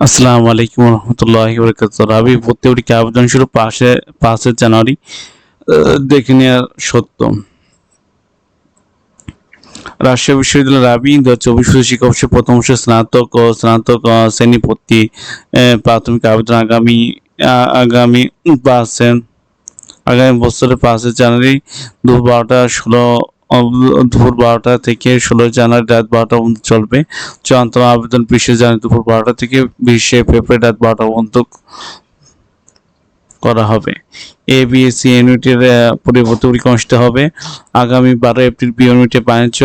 আসসালামু আলাইকুম রহমতুল্লাহ রাবি ভর্তি পরীক্ষা আবেদন শুরু পাশে, পাঁচে জানুয়ারি দেখে নেওয়ার সত্য। রাজশাহী বিশ্ববিদ্যালয় রাবি দু হাজার চব্বিশ শিক্ষাবর্ষে প্রথম বর্ষে স্নাতক ও স্নাতক শ্রেণি ভর্তি প্রাথমিক আবেদন আগামী আগামী পাঁচে, আগামী বছরের পাঁচে জানুয়ারি দুপুর বারোটা ষোলো দুপুর বারোটা থেকে ষোলো জানুয়ারি রাত বারোটা পর্যন্ত চলবে। চূড়ান্ত আবেদন বিশে জানুয়ারি দুপুর বারোটা থেকে বিশে ফেব্রুয়ারি রাত বারোটা পর্যন্ত করা হবে। এ বিএসসি ইউনিটের পরিবর্তে পরীক্ষা অনুষ্ঠিত হবে। আগামী বারো এপ্রিল বি ইউনিটের বাণিজ্য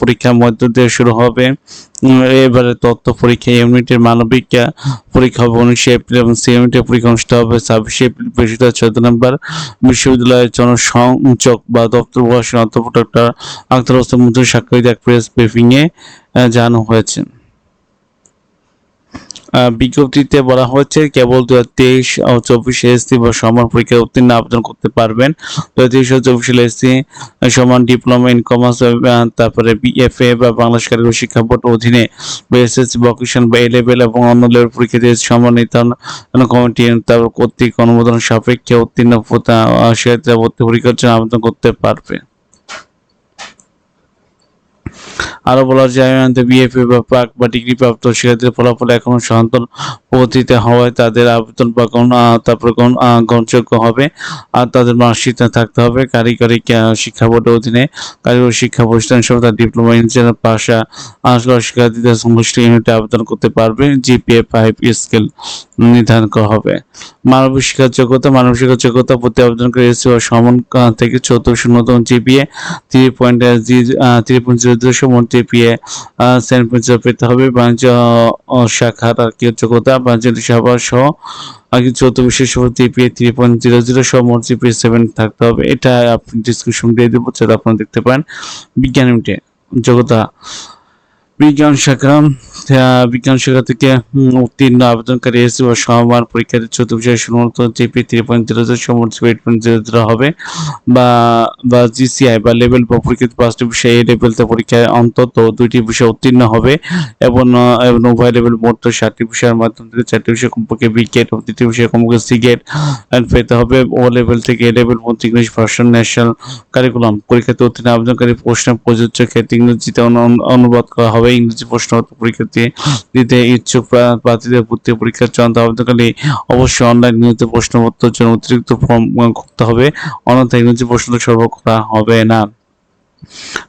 পরীক্ষার মধ্য দিয়ে শুরু হবে। এবারে তথ্য পরীক্ষা ইউনিটের মানবিক পরীক্ষা হবে উনিশে এপ্রিল এবং সি ইউনিটের পরীক্ষা অনুষ্ঠিত হবে ছাব্বিশে এপ্রিল বৃহস্পতিবার, চোদ্দ নম্বর বিশ্ববিদ্যালয়ের জনসংযোগ বা দপ্তর প্রশাসন অধ্যাপক ডক্টর আখতার হোসেন মধ্যে স্বাক্ষরিত এক প্রেস ব্রিফিংয়ে জানানো হয়েছে। বিজ্ঞপ্তিতে বলা হচ্ছে কেবল দু হাজার তেইশ ও চব্বিশ এসসি বা সমান পরীক্ষায় উত্তীর্ণ আবেদন করতে পারবেন। দু হাজার তেইশ ও চব্বিশ এসসি সমান ডিপ্লোমা ইন কমার্স তারপরে বিএফএ বা বাংলাদেশ কারিগরি শিক্ষা বোর্ড অধীনে বিএসএসসি ভোকেশন বা এ লেভেল এবং অন্য লেভেল পরীক্ষা দিয়ে সমান নির্ধারণ কমিটি তারপর কর্তৃক অনুমোদন সাপেক্ষে উত্তীর্ণ ভর্তি পরীক্ষার জন্য আবেদন করতে পারবে। আরও বলা যায় বিএফএ বা পাক বা ডিগ্রি প্রাপ্ত শিক্ষার্থীদের ফলাফল এখনও সন্তান পদ্ধতিতে হওয়ায় তাদের আবেদন বা কোন তারপর কোন গ্রহণযোগ্য হবে। আর তাদের মার্কশিটে থাকতে হবে। কারিগরি শিক্ষা বোর্ডের অধীনে কারিগরি শিক্ষা প্রতিষ্ঠান সহ তার ডিপ্লোমা ইঞ্জিনিয়ার পাশা করা শিক্ষার্থীদের সংশ্লিষ্ট ইউনিটে আবেদন করতে পারবে। জিপিএ ফাইভ স্কেল নির্ধারণ করা হবে। মানবিক শিক্ষার যোগ্যতা মানবিক শিক্ষার যোগ্যতা প্রতি আবেদন করে এসেছে সমান থেকে চতুর্থ ন্যূনতম GPA three point three point zero zero সমান জিপিএ সেন্ট পেতে হবে। বাণিজ্য শাখার আর কি যোগ্যতা বাণিজ্য সভা সহ আগে চৌদ্দ বিশেষ GPA three point zero zero সহ মোট জিপিএ সেভেন থাকতে হবে। এটা আপনি ডিসক্রিপশন দিয়ে দেবো সেটা আপনারা দেখতে পান বিজ্ঞান যোগ্যতা বিজ্ঞান শাখা বিজ্ঞান শাখা থেকে উত্তীর্ণ আবেদনকারী এসে বা সমান পরীক্ষার্থী চতুর্থ বিষয়ে শুধুমাত্র GP three point zero zero সমর্থ এইট পয়েন্ট জিরো জিরো হবে বা বা জিসিআই বা লেভেল বা পরীক্ষিত পাঁচটি বিষয়ে এই লেভেলতে পরীক্ষায় অন্তত দুইটি বিষয় উত্তীর্ণ হবে এবং এবং উভয় লেভেল মোট ষাটটি বিষয়ের মাধ্যম থেকে চারটি বিষয় কমপক্ষে বি গেট এবং তৃতীয় বিষয়ে কমপক্ষে সি গেট পেতে হবে। ও লেভেল থেকে এ লেভেল মধ্যে ইংলিশ ভার্সন ন্যাশনাল কারিকুলাম পরীক্ষাতে উত্তীর্ণ আবেদনকারী প্রশ্ন প্রযোজ্য ক্ষেত্রে ইংরেজিতে অনুবাদ করা হবে। ইংরেজি প্রশ্ন পরীক্ষাতে দিতে ইচ্ছুক প্রার্থীদের ভর্তি পরীক্ষার চূড়ান্ত আবেদনকারী অবশ্যই অনলাইন নিয়মিত প্রশ্নপত্রের জন্য অতিরিক্ত ফর্ম করতে হবে। অন্যথায় ইংরেজি প্রশ্ন সরবরাহ করা হবে না।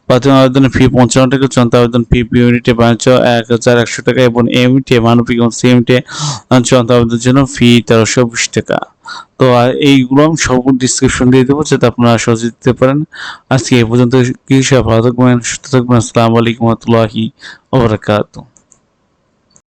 প্রাথমিক আবেদনের ফি পঞ্চান্ন টাকা, চূড়ান্ত আবেদন ফি ইউনিটে বাণিজ্য এক হাজার একশো টাকা এবং এম ইউনিটে মানবিক এবং সি ইউনিটে চূড়ান্ত আবেদনের জন্য ফি তেরোশো বিশ টাকা। তো এইগুলো আমি সব ডিসক্রিপশন দিয়ে দেবো যাতে আপনারা সহজে দিতে পারেন। আজকে এই পর্যন্ত কি ভালো থাকবেন, সুস্থ থাকবেন, আসসালামু আলাইকুম রহমতুল্লাহি ওবরাকাতুহ